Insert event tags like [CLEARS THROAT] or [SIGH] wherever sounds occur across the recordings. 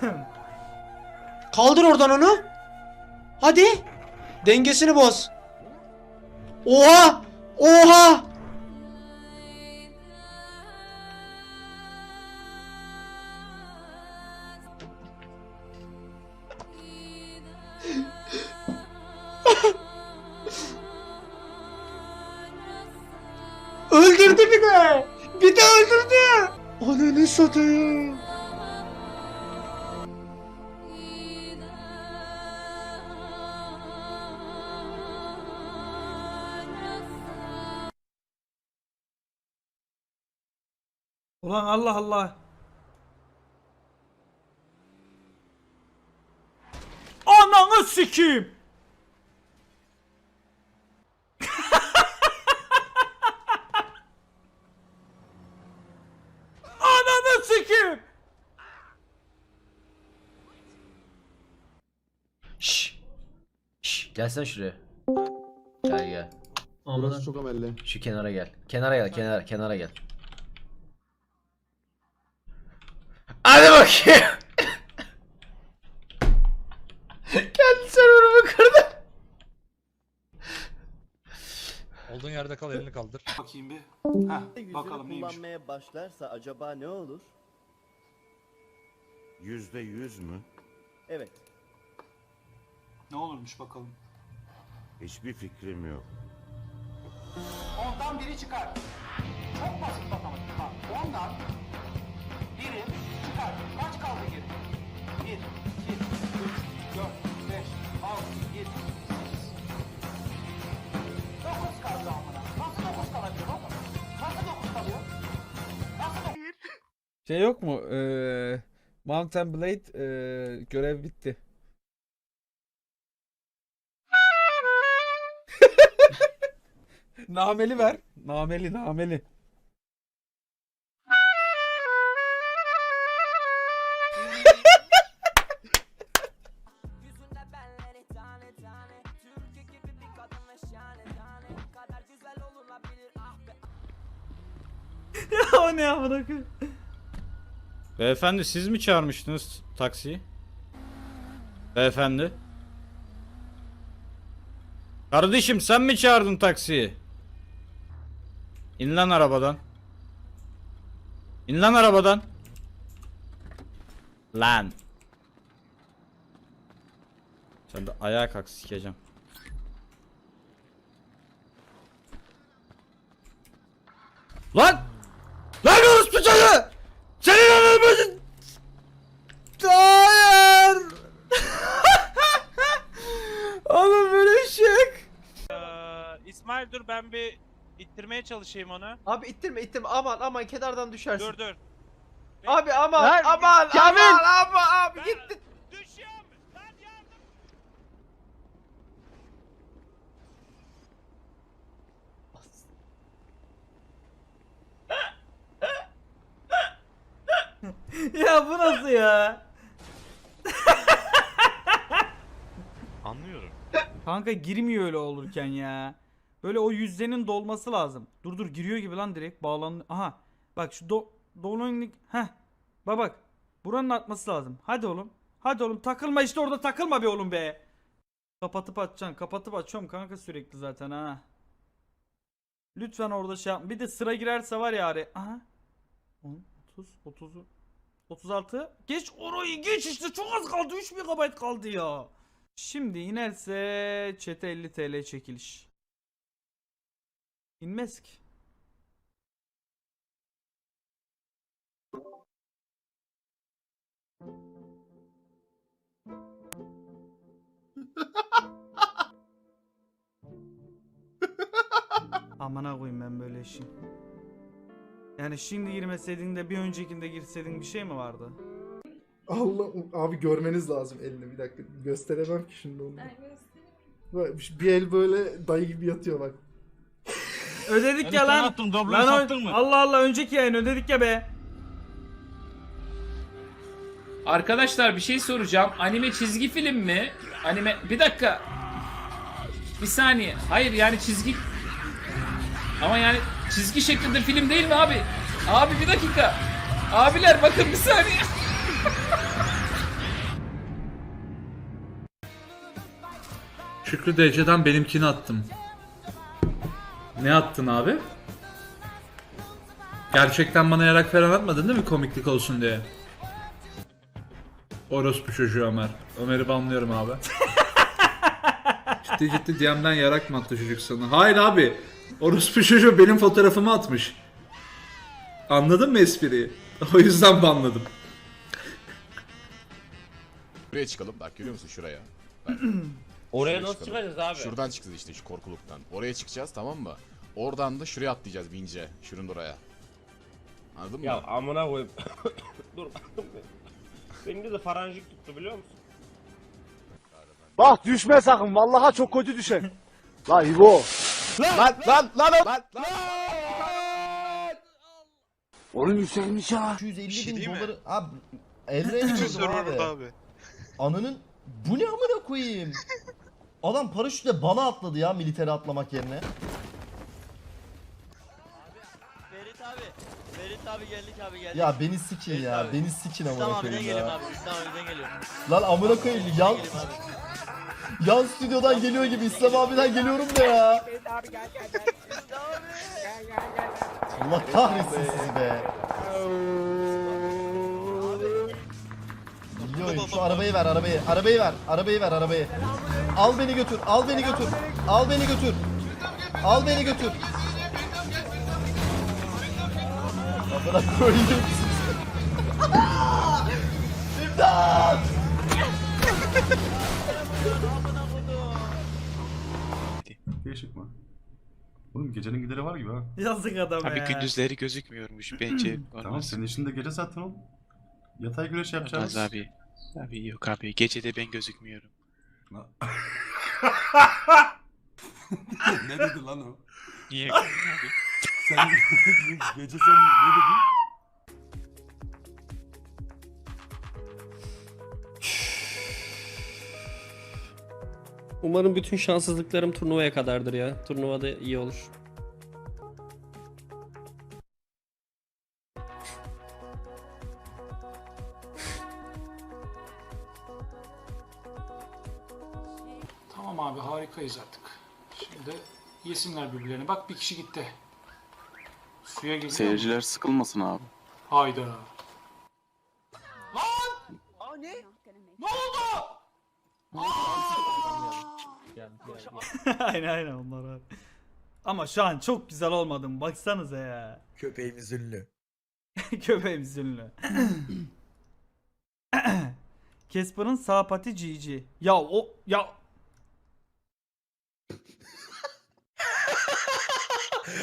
[COUGHS] Kaldır oradan onu. Hadi. Dengesini boz. Oha! Oha! [LAUGHS] Öldürdü bir de. Bir de öldürdü. Ananı satayım. Ulan Allah Allah. Ananı sikeyim. [LAUGHS] Ananı sikeyim. Şşş. Şşş. Gelsene şuraya. Gel gel. Burası çok amelli. Şu kenara gel. Kenara gel, kenara, kenara gel. Hadi bakayım. Kendi serverımı kırdı. Olduğun yerde kal elini kaldır. Bakayım bir. Heh, bakalım neymiş. kullanmaya başlarsa acaba ne olur? Yüzde yüz mü? Evet. Ne olurmuş bakalım. Hiçbir fikrim yok. Ondan biri çıkar. Çok basit matematik bak. Ondan biri kaldı geri? 1, 2, 3, 4, 5, 6, 7, 8. 9 kaldı amına. Nasıl 9 kalabilir oğlum? Nasıl 9 kalıyor? Nasıl 9? Şey yok mu? Ee, Mountain Blade ee, görev bitti. [LAUGHS] nameli ver. Nameli nameli. Amına? Beyefendi siz mi çağırmıştınız taksiyi? Beyefendi. Kardeşim sen mi çağırdın taksiyi? İn lan arabadan. İn lan arabadan. Lan. Sen de ayağa kalk sikeceğim. Lan orospu çocuğu! Senin ananı Hayır! Oğlum böyle bir şey yok. Ee, İsmail dur ben bir ittirmeye çalışayım onu. Abi ittirme ittirme aman aman kenardan düşersin. Dur dur. Abi aman Lan, aman Kamil! aman aman abi Ben- gitti. Düşüyorum. Lan yardım. [LAUGHS] ya bu nasıl ya? Anlıyorum. Kanka girmiyor öyle olurken ya. Böyle o yüzdenin dolması lazım. Dur dur giriyor gibi lan direkt bağlan. Aha. Bak şu do dolanlık. Heh. Bak bak. Buranın atması lazım. Hadi oğlum. Hadi oğlum takılma işte orada takılma be oğlum be. Kapatıp açacaksın. Kapatıp açıyorum kanka sürekli zaten ha. Lütfen orada şey yapma. Bir de sıra girerse var ya ari. Aha. 10, 30, 30, 36. Geç orayı geç işte çok az kaldı. 3 MB kaldı ya. Şimdi inerse çete 50 TL çekiliş. İnmez ki. [LAUGHS] Amına koyayım ben böyle işi. Yani şimdi girmeseydin de bir öncekinde girseydin bir şey mi vardı? Allah abi görmeniz lazım elini bir dakika gösteremem ki şimdi onu. Böyle Bir el böyle dayı gibi yatıyor bak ödedik ya lan. Attım, lan sattın mı? Allah Allah önceki yayın ödedik ya be. Arkadaşlar bir şey soracağım. Anime çizgi film mi? Anime bir dakika. Bir saniye. Hayır yani çizgi ama yani çizgi şeklinde film değil mi abi? Abi bir dakika. Abiler bakın bir saniye. Şükrü DC'den benimkini attım. Ne attın abi? Gerçekten bana yarak falan atmadın değil mi komiklik olsun diye? Orospu çocuğu Ömer. Ömer'i banlıyorum abi. [LAUGHS] ciddi ciddi DM'den yarak mı attı çocuk sana? Hayır abi. Orospu çocuğu benim fotoğrafımı atmış. Anladın mı espriyi? O yüzden banladım. Buraya çıkalım bak görüyor musun şuraya? [CLEARS THROAT] Oraya nasıl çıkacağız abi? Şuradan çıkacağız işte şu korkuluktan. Oraya çıkacağız tamam mı? Oradan da şuraya atlayacağız vince. Şunun oraya. Anladın mı? amına koyayım. [COUGHS] Dur baktım Benim de faranjik tuttu biliyor musun? Bak düşme sakın. Vallahi çok kötü düşer. La İbo. Lan lan lan lan. Oğlum yükselmiş ya. 250 bin doları... [LAUGHS] Abi Emre'ye gidiyordum abi. Ananın... Bu ne amına koyayım? [LAUGHS] Adam paraşütle bana atladı ya militeri atlamak yerine. Ferit abi. Ferit abi geldik abi geldik. Ya beni sikin ya. Beni sikin amına koyayım ya. abi. İslam abiden geliyorum. Lan amına koyayım yan... Yan stüdyodan geliyor gibi İslam abiden geliyorum da ya. Allah kahretsin sizi be. Yo, şu arabayı ver arabayı. Arabayı ver. Arabayı ver arabayı. Al beni götür. Al beni götür. Al beni götür. Al beni götür. Amına koyayım. [LAUGHS] İmdat! Değişik mi? Oğlum gecenin gideri var gibi ha. Yazık adam ya. gözükmüyormuş bence. [CLEARS THROAT] Tamam senin işin de gece zaten oğlum. Yatay güreş yapacağız. abi. Abi yok abi gecede ben gözükmüyorum. [LAUGHS] ne dedi lan o? Niye? Sen [LAUGHS] gece sen ne dedin? Umarım bütün şanssızlıklarım turnuvaya kadardır ya. Turnuvada iyi olur. Şimdi yesinler birbirlerini. Bak bir kişi gitti. Suya geliyor. sıkılmasın abi. Hayda. Aa ne? [LAUGHS] aynen aynen onlar abi. Ama şu an çok güzel olmadım. Baksanıza ya. Köpeğimiz ünlü. [LAUGHS] Köpeğimiz ünlü. [CLEARS THROAT] Casper'ın sağ pati GG. Ya o ya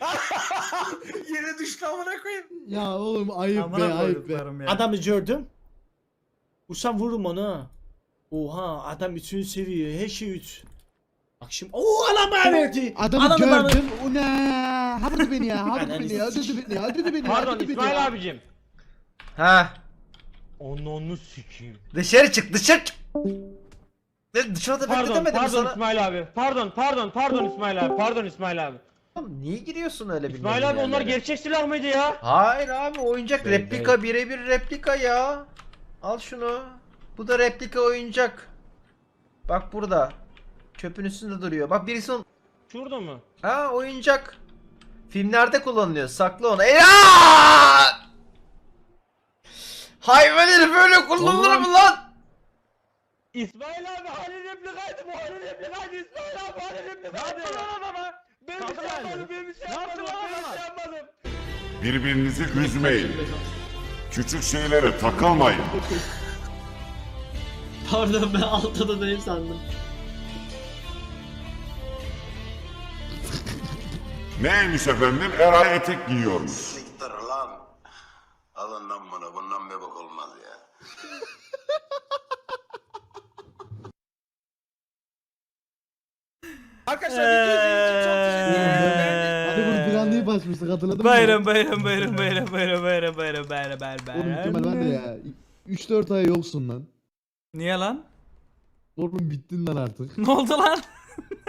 [LAUGHS] Yere düştü amına koyayım. Ya oğlum ayıp amına koyduklarım ya. Adamı gördüm. Uçsam vururum onu ha. Oha adam üçün seviyor her şey üç. Bak şimdi ooo adam bana verdi. Adamı bana- gördüm. O ne? Ha vurdu beni ya. Ha vurdu Ananı beni ya. Öldürdü beni ya. Öldürdü beni ya. Pardon öldürdü beni İsmail abicim. Ha. Onu sikeyim. Dışarı çık dışarı çık. Ne dışarıda Pardon bekletemedim pardon sana. İsmail abi. Pardon pardon pardon İsmail abi. Pardon İsmail abi. Oğlum niye giriyorsun öyle bilmem İsmail abi onlar yerlere? gerçek silah mıydı ya? Hayır abi oyuncak Bey, replika birebir replika ya. Al şunu. Bu da replika oyuncak. Bak burada. Çöpün üstünde duruyor. Bak birisi on... Şurada mı? Ha oyuncak. Filmlerde kullanılıyor. Sakla onu. Ey Hayvan herif böyle kullanılır mı lan? İsmail abi hani replikaydı bu hani replikaydı İsmail abi hani replikaydı. Ne yaptın lan adama? Ben bir şey yapmadım ben bir şey yapmadım ben bir şey yapmadım. Birbirinizi üzmeyin. Küçük şeylere takılmayın. [LAUGHS] Pardon ben altta da değil sandım. Neymiş efendim? Eray etek giyiyormuş. Siktir lan. Alın lan bunu. Bundan bebek olmaz ya. Arkadaşlar video açmıştık hatırladın mı? bayram bayram bayram bayram bayram bayram bayram bayram bayram Oğlum Kemal ben de bayram. ya. 3-4 ay yoksun lan. Niye lan? Oğlum bittin lan artık. Ne oldu lan?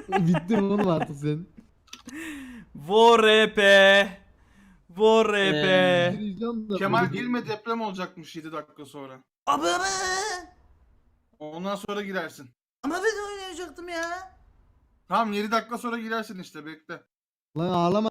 [LAUGHS] bittin oğlum artık sen. VoRP. VoRP. Ee, Gireceğim de- Kemal girme deprem olacakmış 7 dakika sonra. Abi Ondan sonra girersin. ama ben oynayacaktım ya. Tamam 7 dakika sonra girersin işte bekle. Lan ağlama.